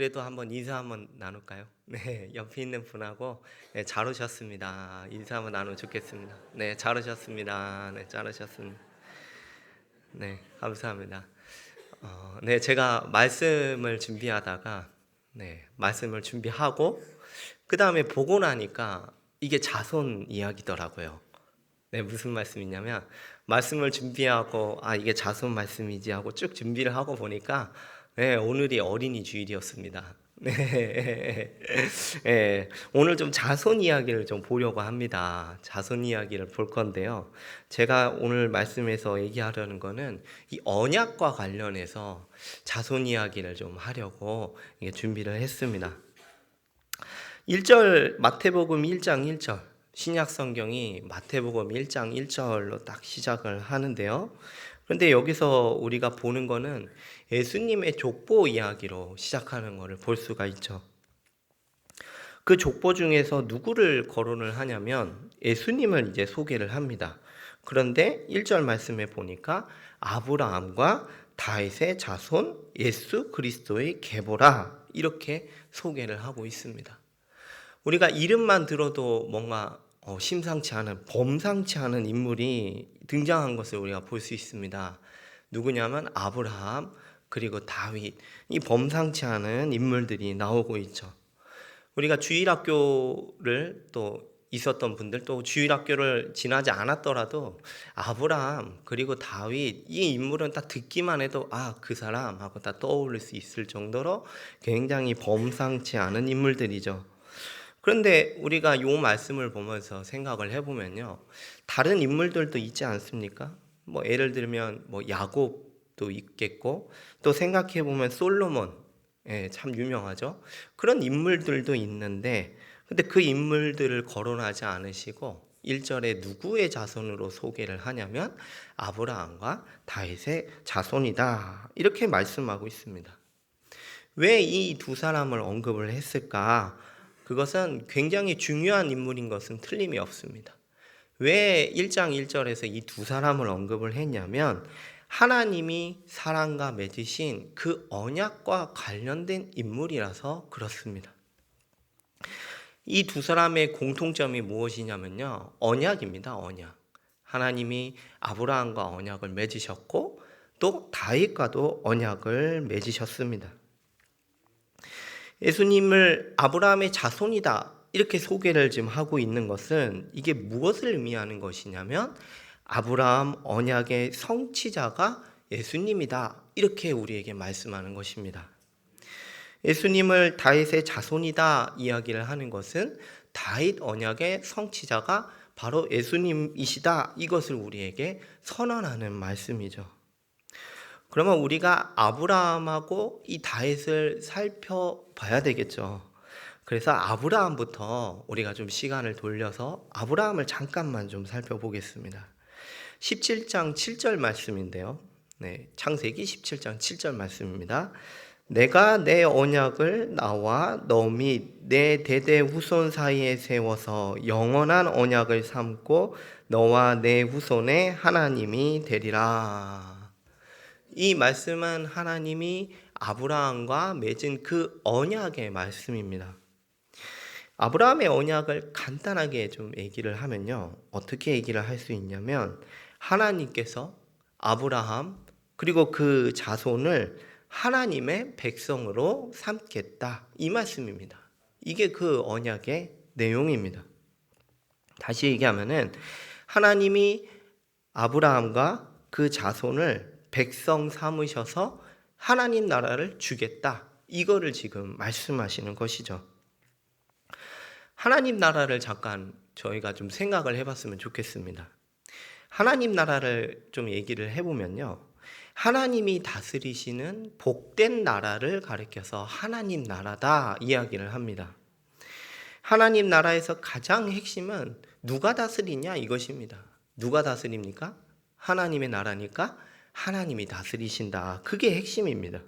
그래도 한번 인사 한번 나눌까요? 네, 옆에 있는 분하고 네, 잘 오셨습니다. 인사 한번 나누면 좋겠습니다. 네, 잘 오셨습니다. 네, 잘 오셨습니다. 네, 감사합니다. 어, 네, 제가 말씀을 준비하다가 네, 말씀을 준비하고 그 다음에 보고 나니까 이게 자손 이야기더라고요. 네, 무슨 말씀이냐면 말씀을 준비하고 아 이게 자손 말씀이지 하고 쭉 준비를 하고 보니까 네, 오늘이 어린이 주일이었습니다. 네, 네, 오늘 좀 자손 이야기를 좀 보려고 합니다. 자손 이야기를 볼 건데요. 제가 오늘 말씀에서 얘기하려는 거는 이 언약과 관련해서 자손 이야기를 좀 하려고 준비를 했습니다. 1절 마태복음 1장 1절 신약 성경이 마태복음 1장 1절로 딱 시작을 하는데요. 그런데 여기서 우리가 보는 거는 예수님의 족보 이야기로 시작하는 것을 볼 수가 있죠. 그 족보 중에서 누구를 거론을 하냐면 예수님을 이제 소개를 합니다. 그런데 1절 말씀에 보니까 아브라함과 다윗의 자손 예수 그리스도의 계보라 이렇게 소개를 하고 있습니다. 우리가 이름만 들어도 뭔가 어, 심상치 않은 범상치 않은 인물이 등장한 것을 우리가 볼 수 있습니다. 누구냐면 아브라함 그리고 다윗 이 범상치 않은 인물들이 나오고 있죠. 우리가 주일학교를 또 있었던 분들 또 주일학교를 지나지 않았더라도 아브라함 그리고 다윗 이 인물은 딱 듣기만 해도 아 그 사람 하고 다 떠올릴 수 있을 정도로 굉장히 범상치 않은 인물들이죠. 그런데 우리가 이 말씀을 보면서 생각을 해보면요. 다른 인물들도 있지 않습니까? 뭐 예를 들면 뭐 야곱도 있겠고 또 생각해 보면 솔로몬 예, 참 유명하죠. 그런 인물들도 있는데 근데 그 인물들을 거론하지 않으시고 1절에 누구의 자손으로 소개를 하냐면 아브라함과 다윗의 자손이다. 이렇게 말씀하고 있습니다. 왜 이 두 사람을 언급을 했을까? 그것은 굉장히 중요한 인물인 것은 틀림이 없습니다. 왜 1장 1절에서 이 두 사람을 언급을 했냐면 하나님이 사람과 맺으신 그 언약과 관련된 인물이라서 그렇습니다. 이 두 사람의 공통점이 무엇이냐면요. 언약입니다. 언약. 하나님이 아브라함과 언약을 맺으셨고 또 다윗과도 언약을 맺으셨습니다. 예수님을 아브라함의 자손이다 이렇게 소개를 지금 하고 있는 것은 이게 무엇을 의미하는 것이냐면 아브라함 언약의 성취자가 예수님이다 이렇게 우리에게 말씀하는 것입니다. 예수님을 다윗의 자손이다 이야기를 하는 것은 다윗 언약의 성취자가 바로 예수님이시다 이것을 우리에게 선언하는 말씀이죠. 그러면 우리가 아브라함하고 이 다윗을 살펴봐야 되겠죠. 그래서 아브라함부터 우리가 좀 시간을 돌려서 아브라함을 잠깐만 좀 살펴보겠습니다. 17장 7절 말씀인데요. 네, 창세기 17장 7절 말씀입니다. 내가 내 언약을 나와 너 및 내 대대 후손 사이에 세워서 영원한 언약을 삼고 너와 내 후손의 하나님이 되리라. 이 말씀은 하나님이 아브라함과 맺은 그 언약의 말씀입니다. 아브라함의 언약을 간단하게 좀 얘기를 하면요. 어떻게 얘기를 할 수 있냐면 하나님께서 아브라함 그리고 그 자손을 하나님의 백성으로 삼겠다. 이 말씀입니다. 이게 그 언약의 내용입니다. 다시 얘기하면은 하나님이 아브라함과 그 자손을 백성 삼으셔서 하나님 나라를 주겠다. 이거를 지금 말씀하시는 것이죠. 하나님 나라를 잠깐 저희가 좀 생각을 해봤으면 좋겠습니다. 하나님 나라를 좀 얘기를 해보면요. 하나님이 다스리시는 복된 나라를 가리켜서 하나님 나라다 이야기를 합니다. 하나님 나라에서 가장 핵심은 누가 다스리냐 이것입니다. 누가 다스립니까? 하나님의 나라니까 하나님이 다스리신다. 그게 핵심입니다.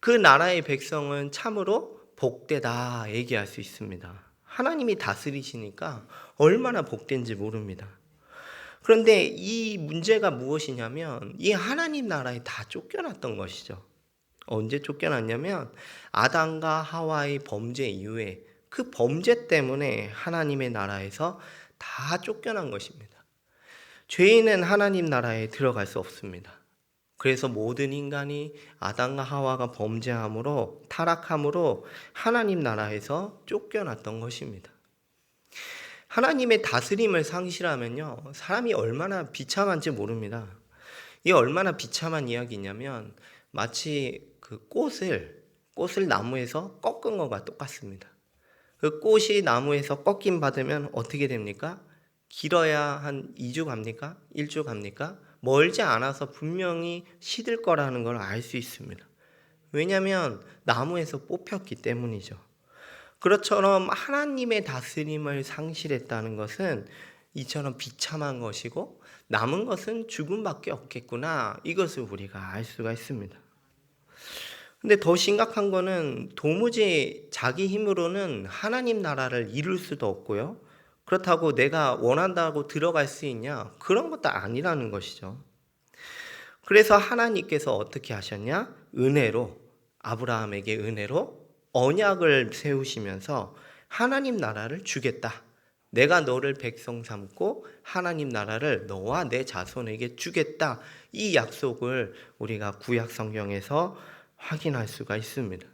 그 나라의 백성은 참으로 복되다 얘기할 수 있습니다. 하나님이 다스리시니까 얼마나 복된지 모릅니다. 그런데 이 문제가 무엇이냐면 이 하나님 나라에 다 쫓겨났던 것이죠. 언제 쫓겨났냐면 아담과 하와의 범죄 이후에 그 범죄 때문에 하나님의 나라에서 다 쫓겨난 것입니다. 죄인은 하나님 나라에 들어갈 수 없습니다. 그래서 모든 인간이 아담과 하와가 범죄함으로 타락함으로 하나님 나라에서 쫓겨났던 것입니다. 하나님의 다스림을 상실하면요, 사람이 얼마나 비참한지 모릅니다. 이 얼마나 비참한 이야기냐면 마치 그 꽃을 꽃을 나무에서 꺾은 것과 똑같습니다. 그 꽃이 나무에서 꺾임 받으면 어떻게 됩니까? 길어야 한 2주 갑니까? 1주 갑니까? 멀지 않아서 분명히 시들 거라는 걸 알 수 있습니다. 왜냐하면 나무에서 뽑혔기 때문이죠. 그렇처럼 하나님의 다스림을 상실했다는 것은 이처럼 비참한 것이고 남은 것은 죽음밖에 없겠구나 이것을 우리가 알 수가 있습니다. 근데 더 심각한 거는 도무지 자기 힘으로는 하나님 나라를 이룰 수도 없고요. 그렇다고 내가 원한다고 들어갈 수 있냐? 그런 것도 아니라는 것이죠. 그래서 하나님께서 어떻게 하셨냐? 은혜로 아브라함에게 은혜로 언약을 세우시면서 하나님 나라를 주겠다. 내가 너를 백성 삼고 하나님 나라를 너와 내 자손에게 주겠다. 이 약속을 우리가 구약 성경에서 확인할 수가 있습니다.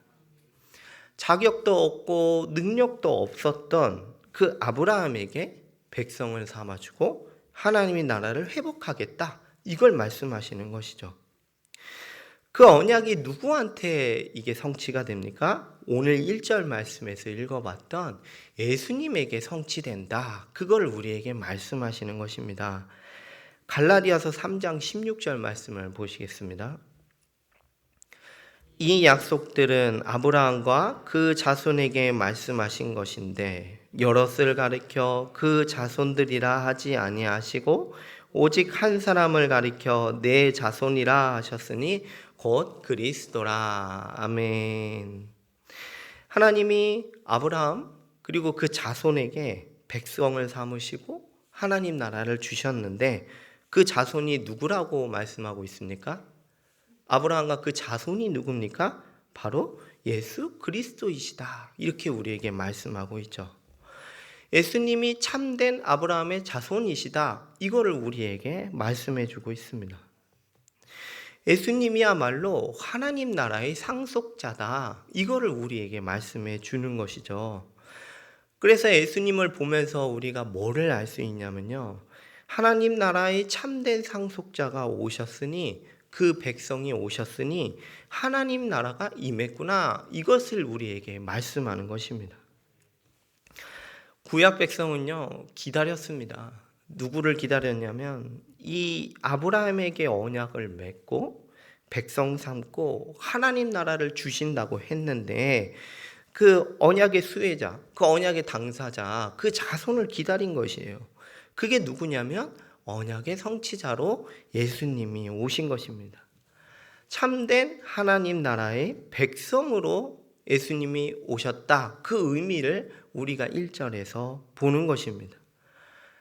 자격도 없고 능력도 없었던 그 아브라함에게 백성을 삼아주고 하나님의 나라를 회복하겠다. 이걸 말씀하시는 것이죠. 그 언약이 누구한테 이게 성취가 됩니까? 오늘 1절 말씀에서 읽어봤던 예수님에게 성취된다. 그걸 우리에게 말씀하시는 것입니다. 갈라디아서 3장 16절 말씀을 보시겠습니다. 이 약속들은 아브라함과 그 자손에게 말씀하신 것인데 여럿을 가리켜 그 자손들이라 하지 아니하시고 오직 한 사람을 가리켜 내 자손이라 하셨으니 곧 그리스도라. 아멘. 하나님이 아브라함 그리고 그 자손에게 백성을 삼으시고 하나님 나라를 주셨는데 그 자손이 누구라고 말씀하고 있습니까? 아브라함과 그 자손이 누굽니까? 바로 예수 그리스도이시다. 이렇게 우리에게 말씀하고 있죠. 예수님이 참된 아브라함의 자손이시다. 이거를 우리에게 말씀해 주고 있습니다. 예수님이야말로 하나님 나라의 상속자다. 이거를 우리에게 말씀해 주는 것이죠. 그래서 예수님을 보면서 우리가 뭐를 알 수 있냐면요. 하나님 나라의 참된 상속자가 오셨으니 그 백성이 오셨으니 하나님 나라가 임했구나. 이것을 우리에게 말씀하는 것입니다. 구약 백성은요, 기다렸습니다. 누구를 기다렸냐면 이 아브라함에게 언약을 맺고 백성 삼고 하나님 나라를 주신다고 했는데 그 언약의 수혜자, 그 언약의 당사자, 그 자손을 기다린 것이에요. 그게 누구냐면 언약의 성취자로 예수님이 오신 것입니다. 참된 하나님 나라의 백성으로 예수님이 오셨다. 그 의미를 우리가 1절에서 보는 것입니다.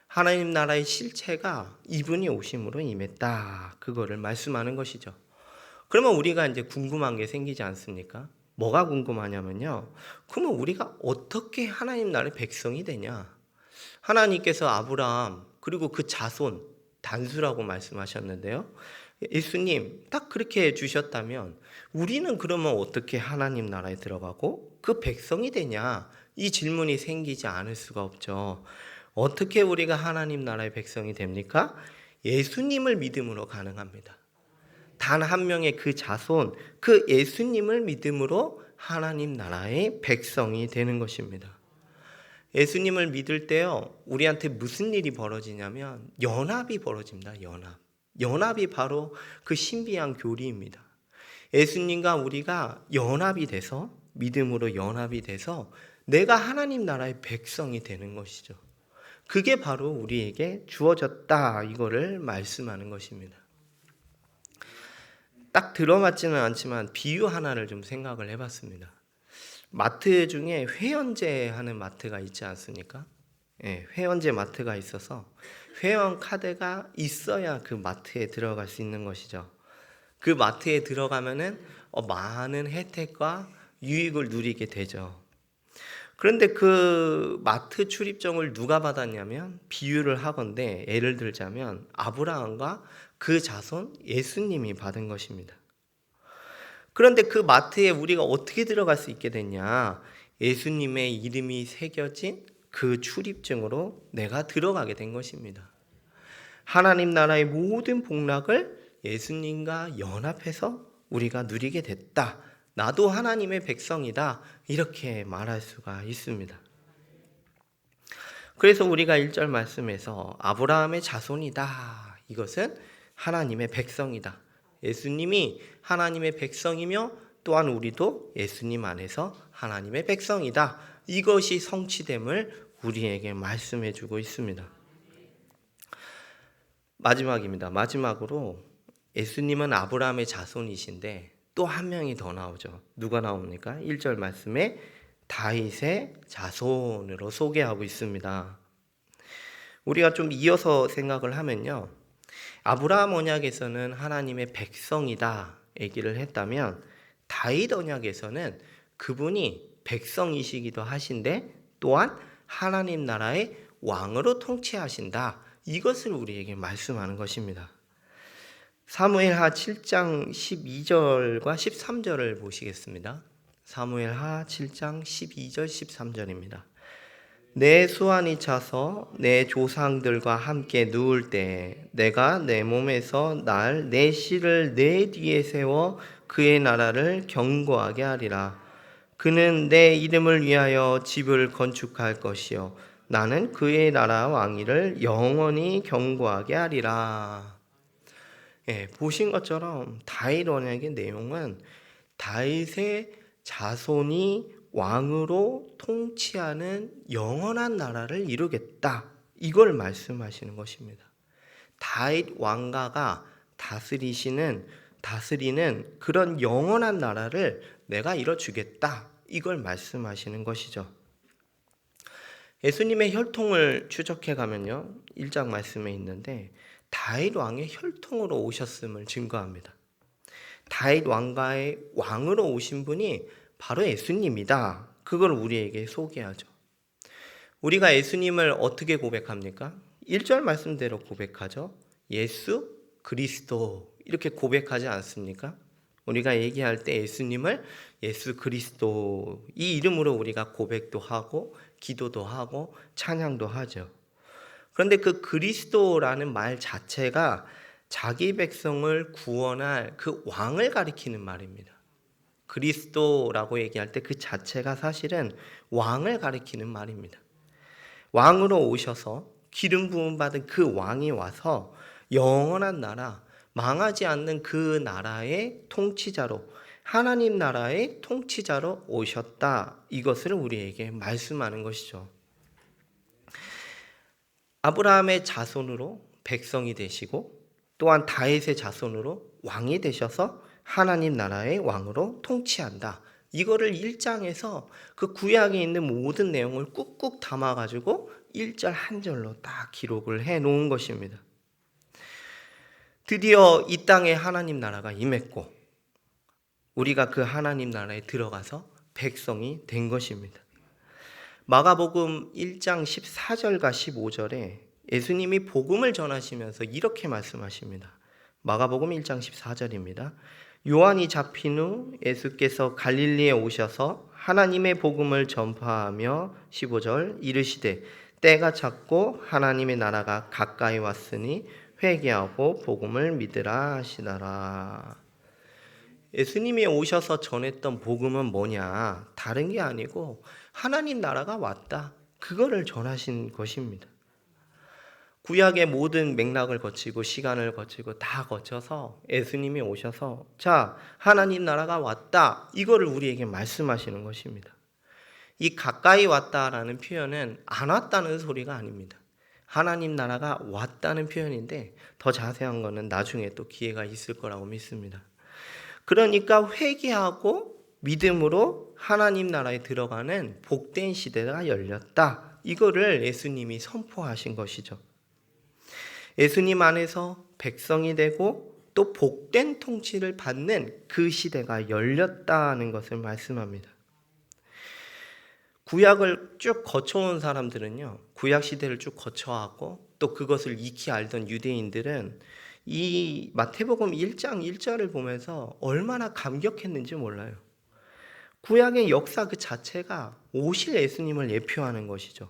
하나님 나라의 실체가 이분이 오심으로 임했다. 그거를 말씀하는 것이죠. 그러면 우리가 이제 궁금한 게 생기지 않습니까? 뭐가 궁금하냐면요. 그러면 우리가 어떻게 하나님 나라의 백성이 되냐? 하나님께서 아브라함 그리고 그 자손 단수라고 말씀하셨는데요. 예수님 딱 그렇게 해 주셨다면 우리는 그러면 어떻게 하나님 나라에 들어가고 그 백성이 되냐? 이 질문이 생기지 않을 수가 없죠. 어떻게 우리가 하나님 나라의 백성이 됩니까? 예수님을 믿음으로 가능합니다. 단 한 명의 그 자손, 그 예수님을 믿음으로 하나님 나라의 백성이 되는 것입니다. 예수님을 믿을 때요, 우리한테 무슨 일이 벌어지냐면 연합이 벌어집니다. 연합. 연합이 바로 그 신비한 교리입니다. 예수님과 우리가 연합이 돼서 믿음으로 연합이 돼서 내가 하나님 나라의 백성이 되는 것이죠. 그게 바로 우리에게 주어졌다 이거를 말씀하는 것입니다. 딱 들어맞지는 않지만 비유 하나를 좀 생각을 해봤습니다. 마트 중에 회원제 하는 마트가 있지 않습니까? 예, 회원제 마트가 있어서 회원 카드가 있어야 그 마트에 들어갈 수 있는 것이죠. 그 마트에 들어가면은 어, 많은 혜택과 유익을 누리게 되죠. 그런데 그 마트 출입증을 누가 받았냐면 비유를 하건대 예를 들자면 아브라함과 그 자손 예수님이 받은 것입니다. 그런데 그 마트에 우리가 어떻게 들어갈 수 있게 됐냐? 예수님의 이름이 새겨진 그 출입증으로 내가 들어가게 된 것입니다. 하나님 나라의 모든 복락을 예수님과 연합해서 우리가 누리게 됐다. 나도 하나님의 백성이다. 이렇게 말할 수가 있습니다. 그래서 우리가 1절 말씀에서 아브라함의 자손이다. 이것은 하나님의 백성이다. 예수님이 하나님의 백성이며 또한 우리도 예수님 안에서 하나님의 백성이다. 이것이 성취됨을 우리에게 말씀해 주고 있습니다. 마지막입니다. 마지막으로 예수님은 아브라함의 자손이신데 또 한 명이 더 나오죠. 누가 나옵니까? 1절 말씀에 다윗의 자손으로 소개하고 있습니다. 우리가 좀 이어서 생각을 하면요. 아브라함 언약에서는 하나님의 백성이다 얘기를 했다면 다윗 언약에서는 그분이 백성이시기도 하신데 또한 하나님 나라의 왕으로 통치하신다. 이것을 우리에게 말씀하는 것입니다. 사무엘하 7장 12절과 13절을 보시겠습니다. 사무엘하 7장 12절 13절입니다. 내 수완이 차서 내 조상들과 함께 누울 때 내가 내 몸에서 날 내 씨를 내 뒤에 세워 그의 나라를 견고하게 하리라. 그는 내 이름을 위하여 집을 건축할 것이요 나는 그의 나라 왕위를 영원히 견고하게 하리라. 예, 보신 것처럼 다윗 언약의 내용은 다윗의 자손이 왕으로 통치하는 영원한 나라를 이루겠다. 이걸 말씀하시는 것입니다. 다윗 왕가가 다스리시는 다스리는 그런 영원한 나라를 내가 이뤄 주겠다. 이걸 말씀하시는 것이죠. 예수님의 혈통을 추적해 가면요. 1장 말씀에 있는데 다윗 왕의 혈통으로 오셨음을 증거합니다. 다윗 왕가의 왕으로 오신 분이 바로 예수님이다. 그걸 우리에게 소개하죠. 우리가 예수님을 어떻게 고백합니까? 1절 말씀대로 고백하죠. 예수 그리스도 이렇게 고백하지 않습니까? 우리가 얘기할 때 예수님을 예수 그리스도 이 이름으로 우리가 고백도 하고 기도도 하고 찬양도 하죠. 그런데 그 그리스도라는 말 자체가 자기 백성을 구원할 그 왕을 가리키는 말입니다. 그리스도라고 얘기할 때 그 자체가 사실은 왕을 가리키는 말입니다. 왕으로 오셔서 기름 부음 받은 그 왕이 와서 영원한 나라, 망하지 않는 그 나라의 통치자로 하나님 나라의 통치자로 오셨다. 이것을 우리에게 말씀하는 것이죠. 아브라함의 자손으로 백성이 되시고 또한 다윗의 자손으로 왕이 되셔서 하나님 나라의 왕으로 통치한다. 이거를 1장에서 그 구약에 있는 모든 내용을 꾹꾹 담아 가지고 1절 한 절로 딱 기록을 해 놓은 것입니다. 드디어 이 땅에 하나님 나라가 임했고 우리가 그 하나님 나라에 들어가서 백성이 된 것입니다. 마가복음 1장 14절과 15절에 예수님이 복음을 전하시면서 이렇게 말씀하십니다. 마가복음 1장 14절입니다. 요한이 잡힌 후 예수께서 갈릴리에 오셔서 하나님의 복음을 전파하며 15절 이르시되 때가 찼고 하나님의 나라가 가까이 왔으니 회개하고 복음을 믿으라 하시더라. 예수님이 오셔서 전했던 복음은 뭐냐? 다른 게 아니고 하나님 나라가 왔다. 그거를 전하신 것입니다. 구약의 모든 맥락을 거치고 시간을 거치고 다 거쳐서 예수님이 오셔서 자, 하나님 나라가 왔다. 이거를 우리에게 말씀하시는 것입니다. 이 가까이 왔다라는 표현은 안 왔다는 소리가 아닙니다. 하나님 나라가 왔다는 표현인데 더 자세한 거는 나중에 또 기회가 있을 거라고 믿습니다. 그러니까 회개하고 믿음으로 하나님 나라에 들어가는 복된 시대가 열렸다. 이거를 예수님이 선포하신 것이죠. 예수님 안에서 백성이 되고 또 복된 통치를 받는 그 시대가 열렸다는 것을 말씀합니다. 구약을 쭉 거쳐온 사람들은요, 구약 시대를 쭉 거쳐왔고 또 그것을 익히 알던 유대인들은 이 마태복음 1장 1절을 보면서 얼마나 감격했는지 몰라요. 구약의 역사 그 자체가 오실 예수님을 예표하는 것이죠.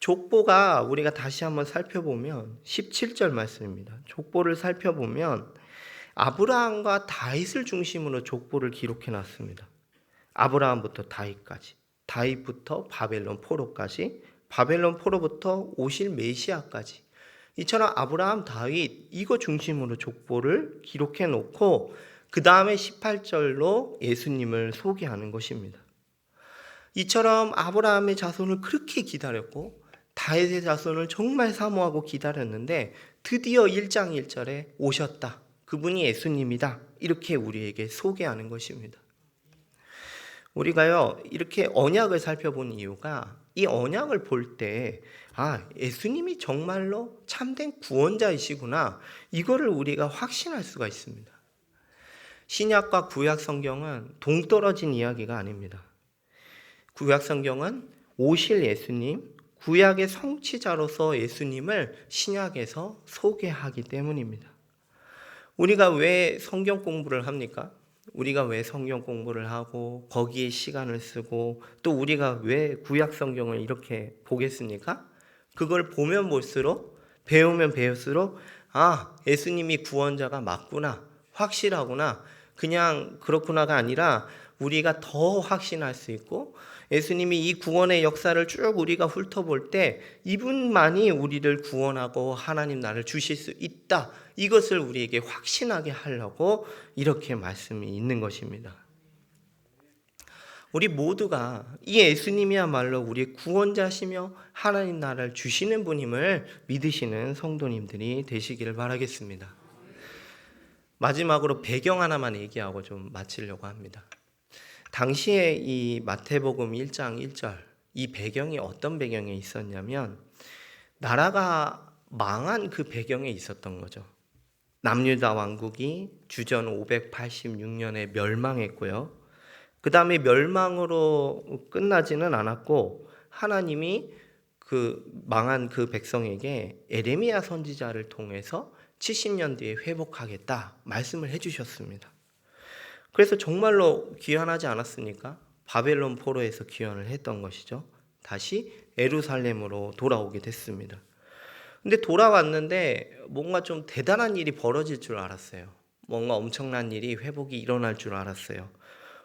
족보가 우리가 다시 한번 살펴보면 17절 말씀입니다. 족보를 살펴보면 아브라함과 다윗을 중심으로 족보를 기록해 놨습니다. 아브라함부터 다윗까지, 다윗부터 바벨론 포로까지, 바벨론 포로부터 오실 메시아까지. 이처럼 아브라함, 다윗 이거 중심으로 족보를 기록해 놓고 그 다음에 18절로 예수님을 소개하는 것입니다. 이처럼 아브라함의 자손을 그렇게 기다렸고 다윗의 자손을 정말 사모하고 기다렸는데 드디어 1장 1절에 오셨다. 그분이 예수님이다. 이렇게 우리에게 소개하는 것입니다. 우리가요, 이렇게 언약을 살펴본 이유가 이 언약을 볼 때, 아, 예수님이 정말로 참된 구원자이시구나. 이거를 우리가 확신할 수가 있습니다. 신약과 구약 성경은 동떨어진 이야기가 아닙니다. 구약 성경은 오실 예수님, 구약의 성취자로서 예수님을 신약에서 소개하기 때문입니다. 우리가 왜 성경 공부를 합니까? 우리가 왜 성경 공부를 하고 거기에 시간을 쓰고 또 우리가 왜 구약 성경을 이렇게 보겠습니까? 그걸 보면 볼수록 배우면 배울수록 아, 예수님이 구원자가 맞구나. 확실하구나. 그냥 그렇구나가 아니라 우리가 더 확신할 수 있고 예수님이 이 구원의 역사를 쭉 우리가 훑어볼 때 이분만이 우리를 구원하고 하나님 나를 주실 수 있다. 이것을 우리에게 확신하게 하려고 이렇게 말씀이 있는 것입니다. 우리 모두가 이 예수님이야말로 우리의 구원자시며 하나님 나라를 주시는 분임을 믿으시는 성도님들이 되시기를 바라겠습니다. 마지막으로 배경 하나만 얘기하고 좀 마치려고 합니다. 당시에 이 마태복음 1장 1절 이 배경이 어떤 배경에 있었냐면 나라가 망한 그 배경에 있었던 거죠. 남유다 왕국이 주전 586년에 멸망했고요. 그 다음에 멸망으로 끝나지는 않았고 하나님이 그 망한 그 백성에게 에레미야 선지자를 통해서 70년 뒤에 회복하겠다 말씀을 해주셨습니다. 그래서 정말로 귀환하지 않았습니까? 바벨론 포로에서 귀환을 했던 것이죠. 다시 에루살렘으로 돌아오게 됐습니다. 근데 돌아왔는데 뭔가 좀 대단한 일이 벌어질 줄 알았어요. 뭔가 엄청난 일이 회복이 일어날 줄 알았어요.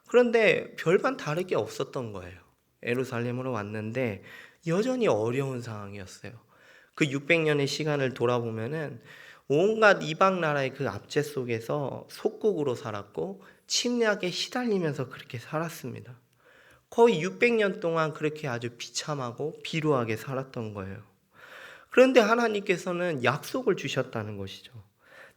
그런데 별반 다를 게 없었던 거예요. 에루살렘으로 왔는데 여전히 어려운 상황이었어요. 그 600년의 시간을 돌아보면은 온갖 이방 나라의 그 압제 속에서 속국으로 살았고 침략에 시달리면서 그렇게 살았습니다. 거의 600년 동안 그렇게 아주 비참하고 비루하게 살았던 거예요. 그런데 하나님께서는 약속을 주셨다는 것이죠.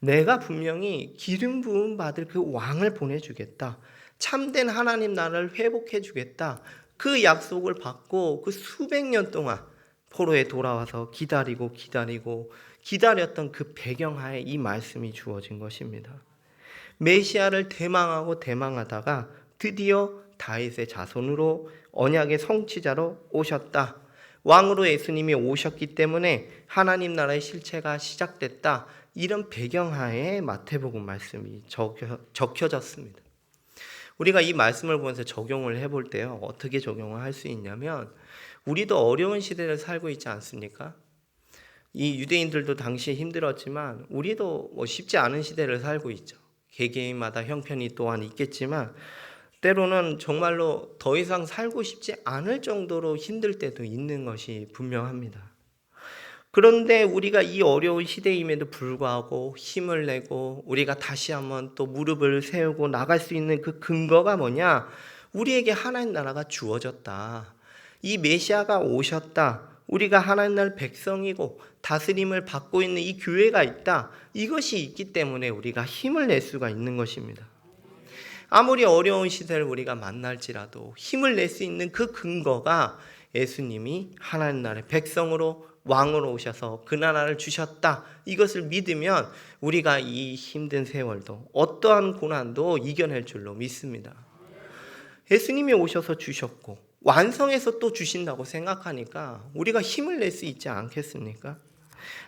내가 분명히 기름 부음 받을 그 왕을 보내주겠다. 참된 하나님 나라를 회복해 주겠다. 그 약속을 받고 그 수백 년 동안 포로에 돌아와서 기다리고 기다리고 기다렸던 그 배경하에 이 말씀이 주어진 것입니다. 메시아를 대망하고 대망하다가 드디어 다윗의 자손으로 언약의 성취자로 오셨다. 왕으로 예수님이 오셨기 때문에 하나님 나라의 실체가 시작됐다. 이런 배경하에 마태복음 말씀이 적혀, 적혀졌습니다. 우리가 이 말씀을 보면서 적용을 해볼 때요. 어떻게 적용을 할 수 있냐면 우리도 어려운 시대를 살고 있지 않습니까? 이 유대인들도 당시에 힘들었지만 우리도 뭐 쉽지 않은 시대를 살고 있죠. 개개인마다 형편이 또한 있겠지만 때로는 정말로 더 이상 살고 싶지 않을 정도로 힘들 때도 있는 것이 분명합니다. 그런데 우리가 이 어려운 시대임에도 불구하고 힘을 내고 우리가 다시 한번 또 무릎을 세우고 나갈 수 있는 그 근거가 뭐냐? 우리에게 하나님 나라가 주어졌다. 이 메시아가 오셨다. 우리가 하나님 나라 백성이고 다스림을 받고 있는 이 교회가 있다. 이것이 있기 때문에 우리가 힘을 낼 수가 있는 것입니다. 아무리 어려운 시대를 우리가 만날지라도 힘을 낼 수 있는 그 근거가 예수님이 하나님 나라의 백성으로 왕으로 오셔서 그 나라를 주셨다. 이것을 믿으면 우리가 이 힘든 세월도 어떠한 고난도 이겨낼 줄로 믿습니다. 예수님이 오셔서 주셨고 완성해서 또 주신다고 생각하니까 우리가 힘을 낼 수 있지 않겠습니까?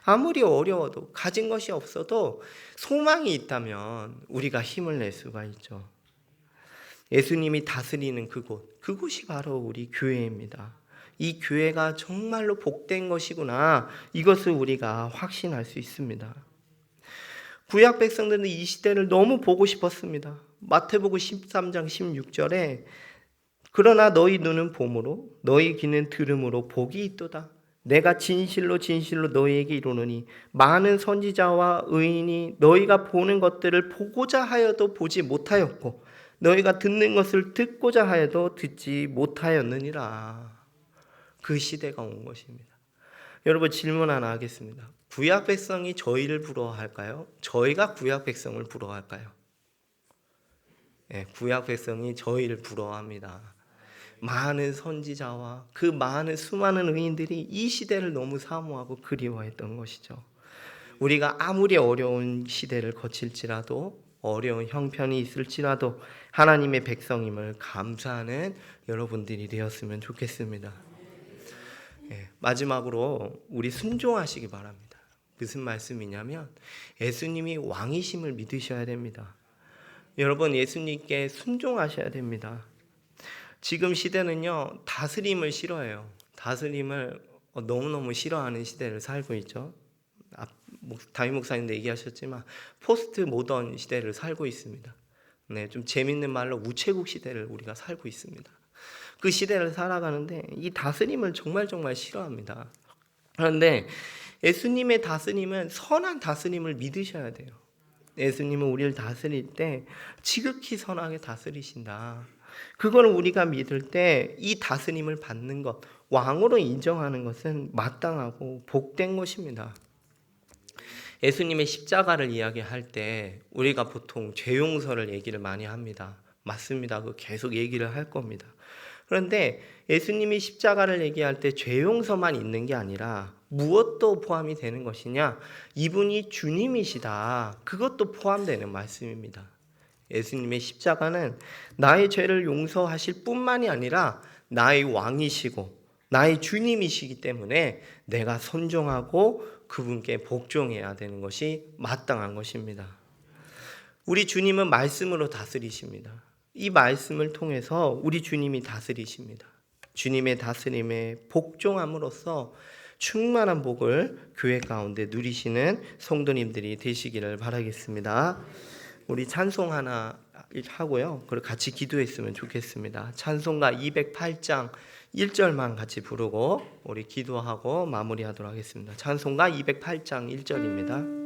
아무리 어려워도 가진 것이 없어도 소망이 있다면 우리가 힘을 낼 수가 있죠. 예수님이 다스리는 그곳, 그곳이 바로 우리 교회입니다. 이 교회가 정말로 복된 것이구나. 이것을 우리가 확신할 수 있습니다. 구약 백성들은 이 시대를 너무 보고 싶었습니다. 마태복음 13장 16절에 그러나 너희 눈은 봄으로 너희 귀는 들음으로 복이 있도다. 내가 진실로 진실로 너희에게 이르노니 많은 선지자와 의인이 너희가 보는 것들을 보고자 하여도 보지 못하였고 너희가 듣는 것을 듣고자 하여도 듣지 못하였느니라. 그 시대가 온 것입니다. 여러분 질문 하나 하겠습니다. 구약 백성이 저희를 부러워할까요? 저희가 구약 백성을 부러워할까요? 예, 구약 백성이 저희를 부러워합니다. 많은 선지자와 그 많은 수많은 의인들이 이 시대를 너무 사모하고 그리워했던 것이죠. 우리가 아무리 어려운 시대를 거칠지라도 어려운 형편이 있을지라도 하나님의 백성임을 감사하는 여러분들이 되었으면 좋겠습니다. 예, 마지막으로 우리 순종하시기 바랍니다. 무슨 말씀이냐면 예수님이 왕이심을 믿으셔야 됩니다. 여러분 예수님께 순종하셔야 됩니다. 지금 시대는요 다스림을 싫어해요. 다스림을 너무너무 싫어하는 시대를 살고 있죠. 다임 목사님도 얘기하셨지만 포스트 모던 시대를 살고 있습니다. 네, 좀 재밌는 말로 우체국 시대를 우리가 살고 있습니다. 그 시대를 살아가는데 이 다스림을 정말 정말 싫어합니다. 그런데 예수님의 다스림은 선한 다스림을 믿으셔야 돼요. 예수님은 우리를 다스릴 때 지극히 선하게 다스리신다. 그걸 우리가 믿을 때 이 다스림을 받는 것, 왕으로 인정하는 것은 마땅하고 복된 것입니다. 예수님의 십자가를 이야기할 때 우리가 보통 죄 용서를 얘기를 많이 합니다. 맞습니다. 그 계속 얘기를 할 겁니다. 그런데 예수님이 십자가를 얘기할 때 죄 용서만 있는 게 아니라 무엇도 포함이 되는 것이냐? 이분이 주님이시다. 그것도 포함되는 말씀입니다. 예수님의 십자가는 나의 죄를 용서하실 뿐만이 아니라 나의 왕이시고 나의 주님이시기 때문에 내가 선종하고 그분께 복종해야 되는 것이 마땅한 것입니다. 우리 주님은 말씀으로 다스리십니다. 이 말씀을 통해서 우리 주님이 다스리십니다. 주님의 다스림에 복종함으로써 충만한 복을 교회 가운데 누리시는 성도님들이 되시기를 바라겠습니다. 우리 찬송 하나 하고요. 그리고 같이 기도했으면 좋겠습니다. 찬송가 208장 1절만 같이 부르고 우리 기도하고 마무리하도록 하겠습니다. 찬송가 208장 1절입니다.